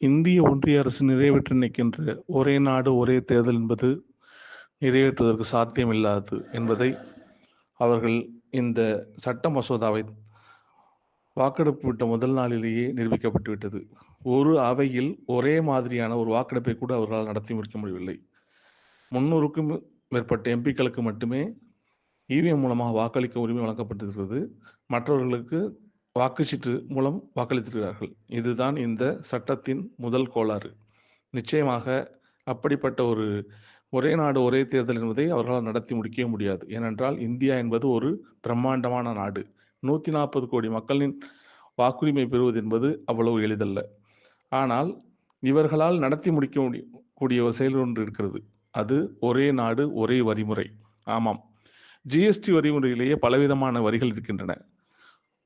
இந்திய ஒன்றிய அரசு நிறைவேற்ற நிற்கின்ற ஒரே நாடு ஒரே தேர்தல் என்பது நிறைவேற்றுவதற்கு சாத்தியமில்லாது என்பதை அவர்கள் இந்த சட்ட மசோதாவை வாக்கெடுப்பு விட்ட முதல் நாளிலேயே நிரூபிக்கப்பட்டு விட்டது. ஒரு அவையில் ஒரே மாதிரியான ஒரு வாக்கெடுப்பை கூட அவர்களால் நடத்தி முடிக்க முடியவில்லை. முன்னூறுக்கும் மேற்பட்ட எம்பிக்களுக்கு மட்டுமே இவிஎம் மூலமாக வாக்களிக்க உரிமை வழங்கப்பட்டிருக்கிறது. மற்றவர்களுக்கு வாக்குச்சீட்டு மூலம் வாக்களித்திருக்கிறார்கள். இதுதான் இந்த சட்டத்தின் முதல் கோளாறு. நிச்சயமாக அப்படிப்பட்ட ஒரு ஒரே நாடு ஒரே தேர்தல் என்பதை அவர்களால் நடத்தி முடிக்கவே முடியாது. ஏனென்றால் இந்தியா என்பது ஒரு பிரம்மாண்டமான நாடு. நூற்றி நாற்பது கோடி மக்களின் வாக்குரிமை பெறுவது என்பது அவ்வளவு எளிதல்ல. ஆனால் இவர்களால் நடத்தி முடிக்க முடிய கூடிய ஒரு செயல் ஒன்று இருக்கிறது. அது ஒரே நாடு ஒரே வரிமுறை. ஆமாம். ஜிஎஸ்டி வரிமுறையிலேயே பலவிதமான வரிகள் இருக்கின்றன.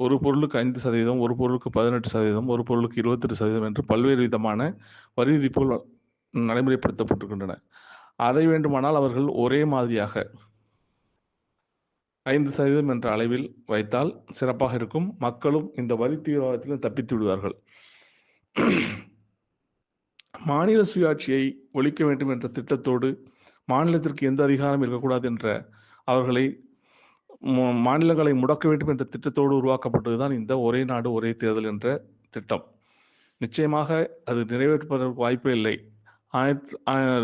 ஒரு பொருளுக்கு ஐந்து சதவீதம் ஒரு பொருளுக்கு பதினெட்டு சதவீதம் ஒரு பொருளுக்கு இருபத்தெட்டு சதவீதம் என்று பல்வேறு விதமான வரி விதிப்புகள் நடைமுறைப்படுத்தப்பட்டிருக்கின்றன. அதை வேண்டுமானால் அவர்கள் ஒரே மாதிரியாக ஐந்து சதவீதம் என்ற அளவில் வைத்தால் சிறப்பாக இருக்கும். மக்களும் இந்த வரி தீவிரவாதத்திலும் தப்பித்து விடுவார்கள். மாநில சுயாட்சியை ஒழிக்க வேண்டும் என்ற திட்டத்தோடு மாநிலத்திற்கு எந்த அதிகாரம் இருக்கக்கூடாது என்ற அவர்களை மாநிலங்களை முடக்க வேண்டும் என்ற திட்டத்தோடு உருவாக்கப்பட்டதுதான் இந்த ஒரே நாடு ஒரே தேர்தல் என்ற திட்டம். நிச்சயமாக அது நிறைவேற்றுவதற்கு வாய்ப்பே இல்லை. ஆயிரத்தி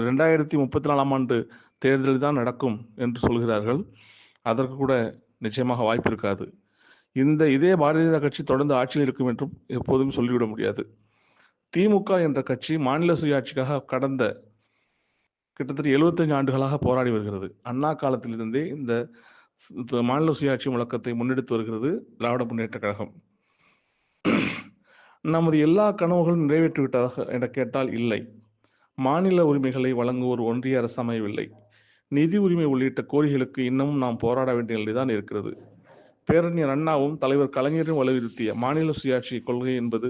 ரெண்டாயிரத்தி முப்பத்தி நாலாம் ஆண்டு தேர்தல் தான் நடக்கும் என்று சொல்கிறார்கள். அதற்கு கூட நிச்சயமாக வாய்ப்பு இருக்காது. இந்த இதே பாரதிய ஜனதா கட்சி தொடர்ந்து ஆட்சியில் இருக்கும் என்றும் எப்போதும் சொல்லிவிட முடியாது. திமுக என்ற கட்சி மாநில சுயாட்சிக்காக கடந்த கிட்டத்தட்ட எழுபத்தஞ்சு ஆண்டுகளாக போராடி வருகிறது. அண்ணா காலத்திலிருந்தே இந்த மாநில சுயாட்சி முழக்கத்தை முன்னெடுத்து வருகிறது திராவிட முன்னேற்ற கழகம். நமது எல்லா கனவுகளும் நிறைவேற்றி விட்டதாக என கேட்டால் இல்லை. மாநில உரிமைகளை வழங்குவோர் ஒன்றிய அரசு அமையவில்லை. நிதி உரிமை உள்ளிட்ட கோரிக்கைகளுக்கு இன்னமும் நாம் போராட வேண்டிய நிலைதான் இருக்கிறது. பேரறிஞர் அண்ணாவும் தலைவர் கலைஞரும் வலியுறுத்திய மாநில சுயாட்சி கொள்கை என்பது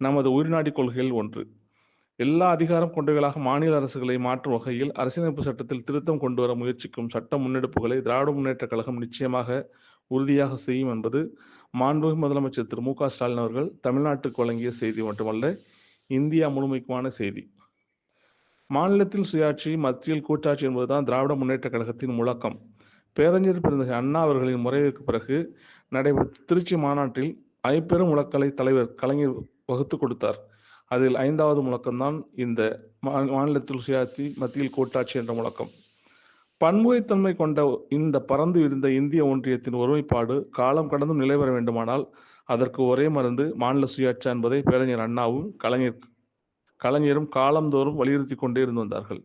நமது உயிர்நாடி கொள்கையில் ஒன்று. எல்லா அதிகாரம் கொண்டவர்களாக மாநில அரசுகளை மாற்றும் வகையில் அரசியலமைப்பு சட்டத்தில் திருத்தம் கொண்டு வர முயற்சிக்கும் சட்ட முன்னெடுப்புகளை திராவிட முன்னேற்ற கழகம் நிச்சயமாக உறுதியாக செய்யும் என்பது மாண்புமிகு முதலமைச்சர் திரு மு க ஸ்டாலின் அவர்கள் தமிழ்நாட்டுக்கு வழங்கிய செய்தி மட்டுமல்ல இந்தியா முழுமைக்குமான செய்தி. மாநிலத்தில் சுயாட்சி மத்தியில் கூட்டாட்சி என்பதுதான் திராவிட முன்னேற்ற கழகத்தின் முழக்கம். பேரறிஞர் பிறந்த அண்ணா அவர்களின் முறைவுக்கு பிறகு நடைபெற்ற திருச்சி மாநாட்டில் ஐப்பெரும் முழக்களை தலைவர் கலைஞர் வகுத்து கொடுத்தார். அதில் ஐந்தாவது முழக்கம்தான் இந்த மாநிலத்தில் சுயாட்சி மத்தியில் கூட்டாட்சி என்ற முழக்கம். பன்முகைத்தன்மை கொண்ட இந்த பறந்து விரிந்த இந்திய ஒன்றியத்தின் ஒருமைப்பாடு காலம் கடந்தும் நிலை பெற வேண்டுமானால் அதற்கு ஒரே மருந்து மாநில சுயாட்சி என்பதை பேரறிஞர் அண்ணாவும் கலைஞர் கலைஞரும் காலந்தோறும் வலியுறுத்தி கொண்டே இருந்து வந்தார்கள்.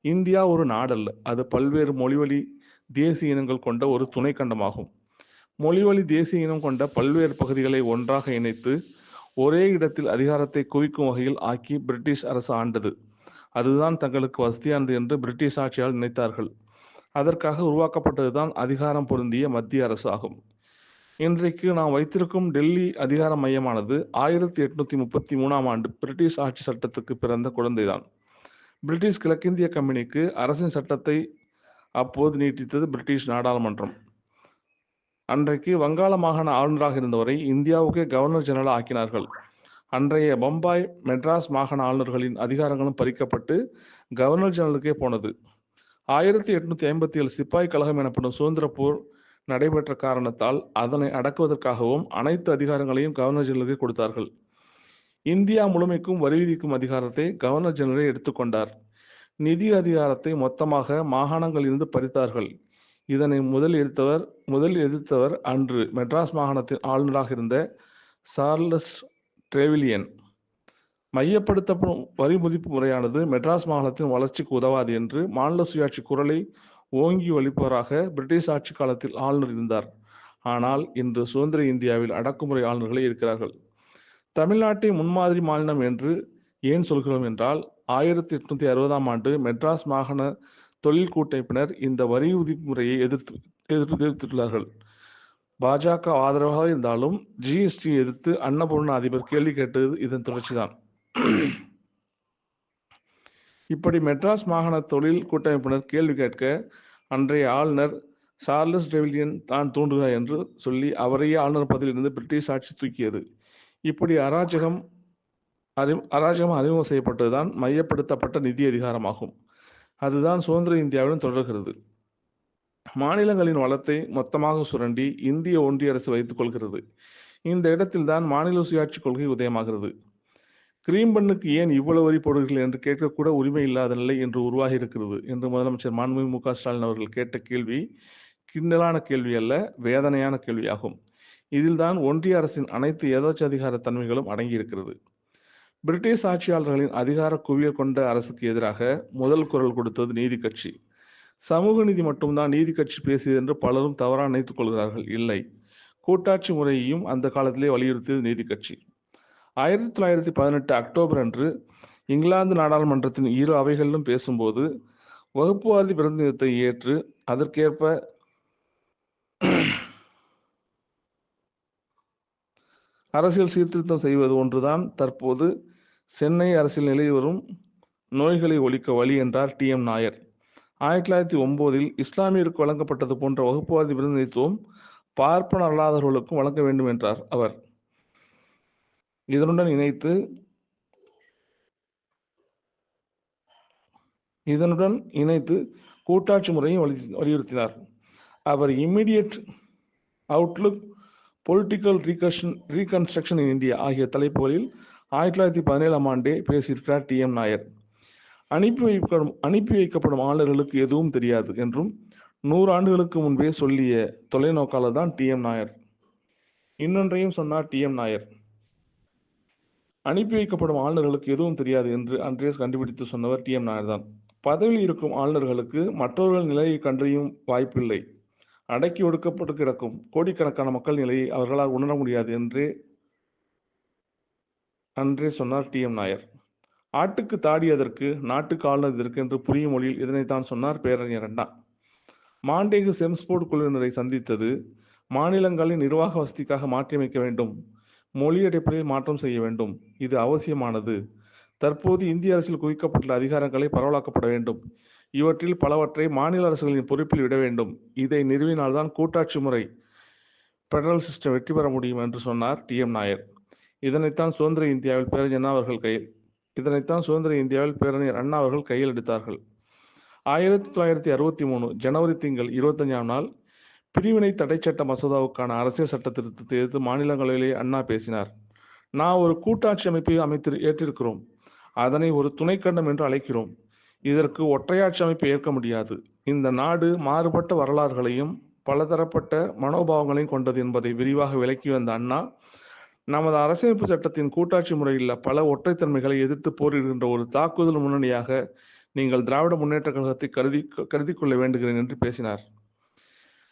இந்தியா ஒரு நாடல்ல. அது பல்வேறு மொழிவழி தேசிய இனங்கள் கொண்ட ஒரு துணை கண்டமாகும் மொழிவழி தேசிய இனம் கொண்ட பல்வேறு பகுதிகளை ஒன்றாக இணைத்து ஒரே இடத்தில் அதிகாரத்தை குவிக்கும் வகையில் ஆக்கி பிரிட்டிஷ் அரசு ஆண்டது. அதுதான் தங்களுக்கு வசதியானது என்று பிரிட்டிஷ் ஆட்சியால் நினைத்தார்கள். அதற்காக உருவாக்கப்பட்டதுதான் அதிகாரம் பொருந்திய மத்திய அரசு ஆகும். இன்றைக்கு நாம் வைத்திருக்கும் டெல்லி அதிகார மையமானது ஆயிரத்தி எட்நூத்தி முப்பத்தி மூணாம் ஆண்டு பிரிட்டிஷ் ஆட்சி சட்டத்துக்கு பிறந்த குழந்தைதான். பிரிட்டிஷ் கிழக்கிந்திய கம்பெனிக்கு அரசின் சட்டத்தை அப்போது நீட்டித்தது பிரிட்டிஷ் நாடாளுமன்றம். அன்றைக்கு வங்காள மாகாண ஆளுநராக இருந்தவரை இந்தியாவுக்கு கவர்னர் ஜெனரல் ஆக்கினார்கள். அன்றைய பம்பாய் மெட்ராஸ் மாகாண ஆளுநர்களின் அதிகாரங்களும் பறிக்கப்பட்டு கவர்னர் ஜெனரலுக்கே போனது. ஆயிரத்தி எட்நூத்தி ஐம்பத்தி ஏழு சிப்பாய் கழகம் எனப்படும் சுதந்திர போர் நடைபெற்ற காரணத்தால் அதனை அடக்குவதற்காகவும் அனைத்து அதிகாரங்களையும் கவர்னர் ஜெனரலுக்கு கொடுத்தார்கள். இந்தியா முழுமைக்கும் வரி விதிக்கும் அதிகாரத்தை கவர்னர் ஜெனரலே எடுத்துக்கொண்டார். நிதி அதிகாரத்தை மொத்தமாக மாகாணங்களிலிருந்து பறித்தார்கள். இதனை முதல் எதிர்த்தவர் முதல் எதிர்த்தவர் அன்று மெட்ராஸ் மாகாணத்தின் ஆளுநராக இருந்த சார்லஸ் ட்ரேவிலியன். மையப்படுத்தப்படும் வரி மதிப்பு முறையானது மெட்ராஸ் மாகாணத்தின் வளர்ச்சிக்கு உதவாது என்று மாநில சுயாட்சி குரலை ஓங்கி ஒழிப்பவராக பிரிட்டிஷ் ஆட்சி காலத்தில் ஆளுநர் இருந்தார். ஆனால் இன்று சுதந்திர இந்தியாவில் அடக்குமுறை ஆளுநர்களே இருக்கிறார்கள். தமிழ்நாட்டை முன்மாதிரி மாநிலம் என்று ஏன் சொல்கிறோம் என்றால் ஆயிரத்தி எட்நூத்தி அறுபதாம் ஆண்டு மெட்ராஸ் மாகாண தொழில் கூட்டமைப்பினர் இந்த வரி விதிப்பு முறையை எதிர்த்து எதிர்த்து எதிர்த்துள்ளார்கள். பாஜக ஆதரவாக இருந்தாலும் ஜிஎஸ்டி எதிர்த்து அன்னபூர்ணா அதிபர் கேள்வி கேட்டது இதன் தொடர்ச்சிதான். இப்படி மெட்ராஸ் மாகாண தொழில் கூட்டமைப்பினர் கேள்வி கேட்க அன்றைய ஆளுநர் சார்லஸ் டெவிலியன் தான் தூண்டுகிறார் என்று சொல்லி அவரையே ஆளுநர் பதவியிலிருந்து பிரிட்டிஷ் ஆட்சி தூக்கியது. இப்படி அராஜகம் அறி அராஜகம் அறிமுகம் செய்யப்பட்டதுதான் மையப்படுத்தப்பட்ட நிதி அதிகாரமாகும். அதுதான் சுதந்திர இந்தியாவிலும் தொடர்கிறது. மாநிலங்களின் வளத்தை மொத்தமாக சுரண்டி இந்திய ஒன்றிய அரசு வைத்துக் கொள்கிறது. இந்த இடத்தில்தான் மாநில சுயாட்சி கொள்கை உதயமாகிறது. கிரீம் பண்ணுக்கு ஏன் இவ்வளவு வரி போடுகிறீர்கள் என்று கேட்கக்கூட உரிமை இல்லாத நிலை என்று உருவாகி இருக்கிறது என்று முதலமைச்சர் மாண்புமிகு மு க ஸ்டாலின் அவர்கள் கேட்ட கேள்வி கிண்டலான கேள்வி அல்ல வேதனையான கேள்வியாகும். இதில்தான் ஒன்றிய அரசின் அனைத்து எதோச்சதிகார தன்மைகளும் அடங்கியிருக்கிறது. பிரிட்டிஷ் ஆட்சியாளர்களின் அதிகார குவியல் கொண்ட அரசுக்கு எதிராக முதல் குரல் கொடுத்தது நீதி கட்சி. சமூக நீதி மட்டும்தான் நீதி கட்சி பேசியது என்று பலரும் தவறாக நினைத்துக் கொள்கிறார்கள். இல்லை. கூட்டாட்சி முறையையும் அந்த காலத்திலே வலியுறுத்தியது நீதி கட்சி. ஆயிரத்தி தொள்ளாயிரத்தி பதினெட்டு அக்டோபர் அன்று இங்கிலாந்து நாடாளுமன்றத்தின் இரு அவைகளிலும் பேசும்போது வகுப்புவாதி பிரதிநிதித்தை ஏற்று அதற்கேற்ப அரசியல் சீர்திருத்தம் செய்வது ஒன்றுதான். தற்போது சென்னை அரசியல் நிலை வரும் நோய்களை ஒழிக்க வழி என்றார் டி எம் நாயர். ஆயிரத்தி தொள்ளாயிரத்தி ஒம்போதில் இஸ்லாமியருக்கு வழங்கப்பட்டது போன்ற வகுப்புவாதி பிரதிநிதித்துவம் பார்ப்பன அல்லாதவர்களுக்கும் வழங்க வேண்டும் என்றார் அவர். இதனுடன் இணைத்து இதனுடன் இணைத்து கூட்டாட்சி முறையும் வலி வலியுறுத்தினார். அவர் immediate outlook political reconstruction in India ஆகிய தலைப்புகளில் ஆயிரத்தி தொள்ளாயிரத்தி பதினேழாம் ஆண்டே பேசியிருக்கிறார் டி எம் நாயர். அனுப்பி வைக்கப்படும் அனுப்பி வைக்கப்படும் ஆளுநர்களுக்கு எதுவும் தெரியாது என்றும் நூறு ஆண்டுகளுக்கு முன்பே சொல்லிய தொலைநோக்காளர் தான் டி எம் நாயர். இன்னொன்றையும் சொன்னார் டி எம் நாயர். அனுப்பி வைக்கப்படும் ஆளுநர்களுக்கு எதுவும் தெரியாது என்று அன்றேஸ் கண்டுபிடித்து சொன்னவர் டி எம் நாயர் தான். பதவியில் இருக்கும் ஆளுநர்களுக்கு மற்றவர்கள் நிலையை கண்டறியும் வாய்ப்பில்லை. அடக்கி ஒடுக்கப்பட்டு கிடக்கும் கோடிக்கணக்கான மக்கள் நிலையை அவர்களால் உணர முடியாது என்றே அன்றே சொன்னார் டி. எம். நாயர். ஆட்டுக்கு தாடியதற்கு நாட்டுக்கு ஆளுநர் என்று புரிய மொழியில் இதனைத்தான் சொன்னார் பேரறிஞர் அண்ணா. மாண்டேகு செம்ஸ்போர்ட் குழுவினரை சந்தித்தது மாநிலங்களின் நிர்வாக வசதிக்காக மாற்றியமைக்க வேண்டும். மொழி அடிப்படையில் மாற்றம் செய்ய வேண்டும். இது அவசியமானது. தற்போது இந்திய அரசில் குவிக்கப்பட்டுள்ள அதிகாரங்களை பரவலாக்கப்பட வேண்டும். இவற்றில் பலவற்றை மாநில அரசுகளின் பொறுப்பில் விட வேண்டும். இதை நிறுவினால்தான் கூட்டாட்சி முறை பெடரல் சிஸ்டம் வெற்றி பெற முடியும் என்று சொன்னார் டி. எம். நாயர். இதனைத்தான் சுதந்திர இந்தியாவில் பேரறிஞர் அண்ணா அவர்கள் கையில் இதனைத்தான் சுதந்திர இந்தியாவில் பேரறிஞர் அண்ணா அவர்கள் கையில் எடுத்தார்கள். ஆயிரத்தி தொள்ளாயிரத்தி அறுபத்தி மூணு ஜனவரி திங்கள் இருபத்தஞ்சாம் நாள் பிரிவினை தடை சட்ட மசோதாவுக்கான அரசியல் சட்ட திருத்தத்தை எதிர்த்து மாநிலங்களிலே அண்ணா பேசினார். நான் ஒரு கூட்டாட்சி அமைப்பை அமைத்து ஏற்றிருக்கிறோம். அதனை ஒரு துணைக்கண்டம் என்று அழைக்கிறோம். இதற்கு ஒற்றையாட்சி அமைப்பை ஏற்க முடியாது. இந்த நாடு மாறுபட்ட வரலாறுகளையும் பலதரப்பட்ட மனோபாவங்களையும் கொண்டது என்பதை விரிவாக விளக்கி வந்த அண்ணா நமது அரசியமைப்பு சட்டத்தின் கூட்டாட்சி முறையில் பல ஒற்றைத்தன்மைகளை எதிர்த்து போரிடுகின்ற ஒரு தாக்குதல் முன்னணியாக நீங்கள் திராவிட முன்னேற்ற கழகத்தை கருதி கருதி கொள்ள வேண்டுகிறேன் என்று பேசினார்.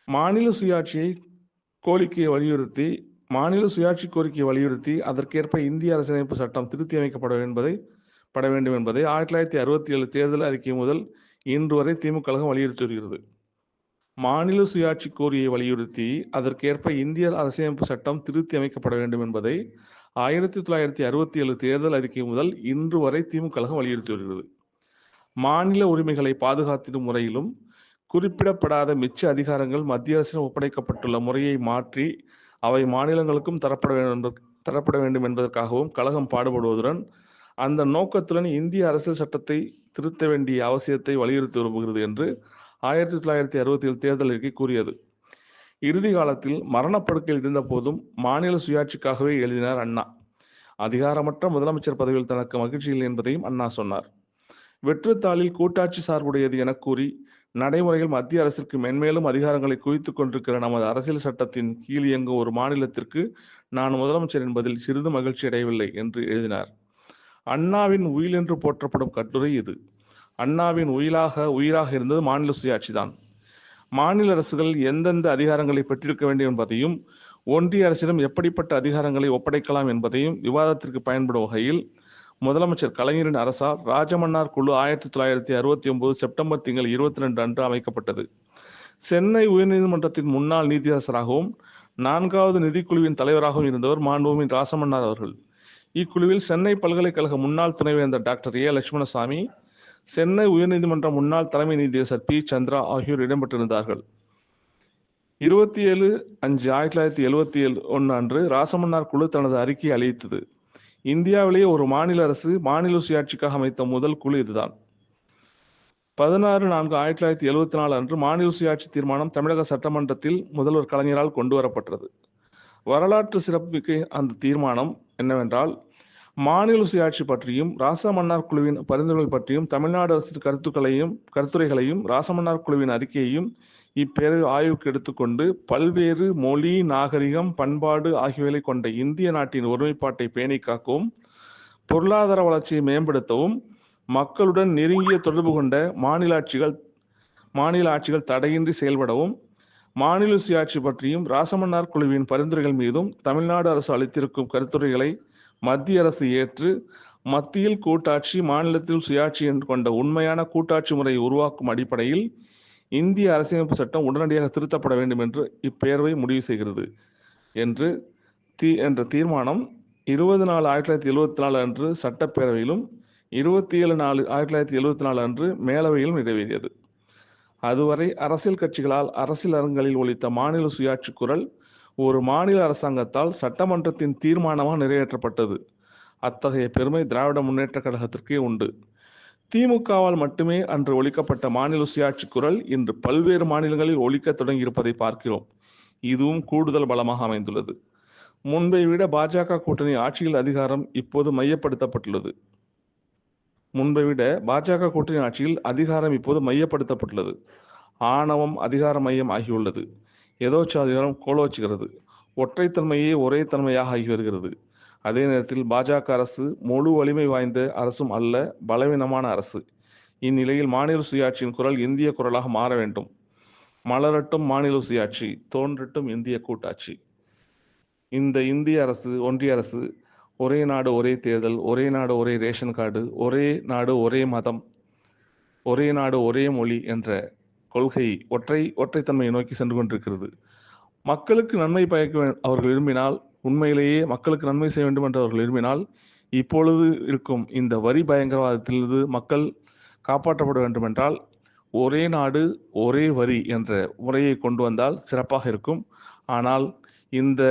மாநில சுயாட்சியை கோரிக்கையை வலியுறுத்தி மாநில சுயாட்சி கோரிக்கையை வலியுறுத்தி அதற்கேற்ப இந்திய அரசியலமைப்பு சட்டம் திருத்தி அமைக்கப்பட என்பதை பட வேண்டும் என்பதை ஆயிரத்தி தொள்ளாயிரத்தி அறுபத்தி ஏழு தேர்தல் அறிக்கை முதல் இன்று வரை திமுக கழகம் வலியுறுத்தி வருகிறது. மாநில சுயாட்சி கோரியை வலியுறுத்தி அதற்கேற்ப இந்திய அரசியலமைப்பு சட்டம் திருத்தி அமைக்கப்பட வேண்டும் என்பதை ஆயிரத்தி தொள்ளாயிரத்தி அறுபத்தி ஏழு தேர்தல் அறிக்கை முதல் இன்று வரை திமுக கழகம் வலியுறுத்தி வருகிறது. மாநில உரிமைகளை பாதுகாத்திடும் முறையிலும் குறிப்பிடப்படாத மிச்ச அதிகாரங்கள் மத்திய அரசிடம் ஒப்படைக்கப்பட்டுள்ள முறையை மாற்றி அவை மாநிலங்களுக்கும் தரப்பட வேண்டும் தரப்பட வேண்டும் என்பதற்காகவும் கழகம் பாடுபடுவதுடன் அந்த நோக்கத்துடன் இந்திய அரசியல் சட்டத்தை திருத்த வேண்டிய அவசியத்தை வலியுறுத்தி விரும்புகிறது என்று ஆயிரத்தி தொள்ளாயிரத்தி அறுபத்தி ஏழு தேர்தல் அறிக்கை கூறியது. இறுதி காலத்தில் மரணப்படுக்கையில் இருந்த போதும் மாநில சுயாட்சிக்காகவே எழுதினார் அண்ணா. அதிகாரமற்ற முதலமைச்சர் பதவியில் தனக்கு மகிழ்ச்சி இல்லை என்பதையும் அண்ணா சொன்னார். வெற்றுத்தாளில் கூட்டாட்சி சார்புடையது என கூறி நடைமுறையில் மத்திய அரசிற்கு மென்மேலும் அதிகாரங்களை குவித்துக் கொண்டிருக்கிற நமது அரசியல் சட்டத்தின் கீழ் இயங்கும் ஒரு மாநிலத்திற்கு நான் முதலமைச்சர் என்பதில் சிறிது மகிழ்ச்சி அடையவில்லை என்று எழுதினார். அண்ணாவின் உயில் என்று போற்றப்படும் கட்டுரை இது. அண்ணாவின் உயிலாக உயிராக இருந்தது மாநில சுயாட்சி தான் மாநில அரசுகள் எந்தெந்த அதிகாரங்களை பெற்றிருக்க வேண்டும் என்பதையும் ஒன்றிய அரசிடம் எப்படிப்பட்ட அதிகாரங்களை ஒப்படைக்கலாம் என்பதையும் விவாதத்திற்கு பயன்படும் வகையில் முதலமைச்சர் கலைஞரின் அரசால் ராஜமன்னார் குழு ஆயிரத்தி தொள்ளாயிரத்தி அறுபத்தி ஒன்பது செப்டம்பர் திங்கள் இருபத்தி ரெண்டு அன்று அமைக்கப்பட்டது. சென்னை உயர்நீதிமன்றத்தின் முன்னாள் நீதியரசராகவும் நான்காவது நிதிக்குழுவின் தலைவராகவும் இருந்தவர் மாண்புமின் ராசமன்னார் அவர்கள். இக்குழுவில் சென்னை பல்கலைக்கழக முன்னாள் துணைவேந்தர் டாக்டர் ஏ. லட்சுமணசாமி சென்னை உயர்நீதிமன்ற முன்னாள் தலைமை நீதியரசர் பி. சந்திரா ஆகியோர் இடம்பெற்றிருந்தார்கள். இருபத்தி ஏழு அஞ்சு ஆயிரத்தி தொள்ளாயிரத்தி எழுபத்தி ஏழு ஒன்று அன்று ராசமன்னார் குழு தனது அறிக்கையை அளித்தது. இந்தியாவிலேயே ஒரு மாநில அரசு மாநில சுயாட்சிக்காக அமைத்த முதல் குழு இதுதான். பதினாறு நான்கு ஆயிரத்தி தொள்ளாயிரத்தி எழுபத்தி நாலு அன்று மாநில சுயாட்சி தீர்மானம் தமிழக சட்டமன்றத்தில் முதல்வர் கலைஞரால் கொண்டு வரப்பட்டது. வரலாற்று சிறப்புமிக்க அந்த தீர்மானம் என்னவென்றால் மாநில சுயாட்சி பற்றியும் ராசமன்னார் குழுவின் பரிந்துரைகள் பற்றியும் தமிழ்நாடு அரசின் கருத்துக்களையும் கருத்துரைகளையும் ராசமன்னார் குழுவின் அறிக்கையையும் இப்பேரு ஆய்வுக்கு எடுத்துக்கொண்டு பல்வேறு மொழி நாகரிகம் பண்பாடு ஆகியவைகளை கொண்ட இந்திய நாட்டின் ஒருமைப்பாட்டை பேணி காக்கவும் பொருளாதார வளர்ச்சியை மேம்படுத்தவும் மக்களுடன் நெருங்கிய தொடர்பு கொண்ட மாநில ஆட்சிகள் மாநில ஆட்சிகள் தடையின்றி செயல்படவும் மாநில சுயாட்சி பற்றியும் ராசமன்னார் குழுவின் பரிந்துரைகள் மீதும் தமிழ்நாடு அரசு அளித்திருக்கும் கருத்துரைகளை மத்திய அரசு ஏற்று மத்தியில் கூட்டாட்சி மாநிலத்தில் சுயாட்சி என்று கொண்ட உண்மையான கூட்டாட்சி முறையை உருவாக்கும் அடிப்படையில் இந்திய அரசியலமைப்பு சட்டம் உடனடியாக திருத்தப்பட வேண்டும் என்று இப்பேரவை முடிவு செய்கிறது என்று தீ என்ற தீர்மானம் இருபது நாலு ஆயிரத்தி தொள்ளாயிரத்தி எழுபத்தி நாலு அன்று சட்டப்பேரவையிலும் இருபத்தி ஏழு நாலு ஆயிரத்தி தொள்ளாயிரத்தி எழுபத்தி நாலு அன்று மேலவையிலும் நிறைவேறியது. அதுவரை அரசியல் கட்சிகளால் அரசியல் அரங்களில் ஒழித்த மாநில சுயாட்சி குரல் ஒரு மாநில அரசாங்கத்தால் சட்டமன்றத்தின் தீர்மானமாக நிறைவேற்றப்பட்டது. அத்தகைய பெருமை திராவிட முன்னேற்ற கழகத்திற்கே உண்டு. திமுகவால் மட்டுமே அன்று ஒழிக்கப்பட்ட மாநில சுயாட்சி குரல் இன்று பல்வேறு மாநிலங்களில் ஒழிக்க தொடங்கியிருப்பதை பார்க்கிறோம். இதுவும் கூடுதல் பலமாக அமைந்துள்ளது. முன்பை விட பாஜக கூட்டணி ஆட்சியில் அதிகாரம் இப்போது மையப்படுத்தப்பட்டுள்ளது. முன்பை விட பாஜக கூட்டணி ஆட்சியில் அதிகாரம் இப்போது மையப்படுத்தப்பட்டுள்ளது. ஆணவம் அதிகார மையம் ஆகியுள்ளது. எதோச்சாதிகாரம் கோலோச்சுகிறது ஒற்றைத்தன்மையே ஒரே தன்மையாக ஆகி வருகிறது. அதே நேரத்தில் பாஜக அரசு முழு வலிமை வாய்ந்த அரசும் அல்ல பலவீனமான அரசு. இந்நிலையில் மாநில சுயாட்சியின் குரல் இந்திய குரலாக மாற வேண்டும். மலரட்டும் மாநில சுயாட்சி தோன்றட்டும் இந்திய கூட்டாட்சி. இந்த இந்திய அரசு ஒன்றிய அரசு ஒரே நாடு ஒரே தேர்தல் ஒரே நாடு ஒரே ரேஷன் கார்டு ஒரே நாடு ஒரே மதம் ஒரே நாடு ஒரே மொழி என்ற கொள்கை ஒற்றை ஒற்றைத்தன்மையை நோக்கி சென்று கொண்டிருக்கிறது. மக்களுக்கு நன்மை பயக்க அவர்கள் விரும்பினால் உண்மையிலேயே மக்களுக்கு நன்மை செய்ய வேண்டும் என்று அவர்கள் விரும்பினால் இப்பொழுது இருக்கும் இந்த வரி பயங்கரவாதத்திலிருந்து மக்கள் காப்பாற்றப்பட வேண்டும் என்றால் ஒரே நாடு ஒரே வரி என்ற முறையை கொண்டு வந்தால் சிறப்பாக இருக்கும். ஆனால் இந்த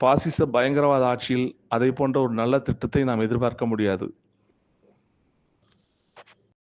பாசிச பயங்கரவாத ஆட்சியில் அதை போன்ற ஒரு நல்ல திட்டத்தை நாம் எதிர்பார்க்க முடியாது.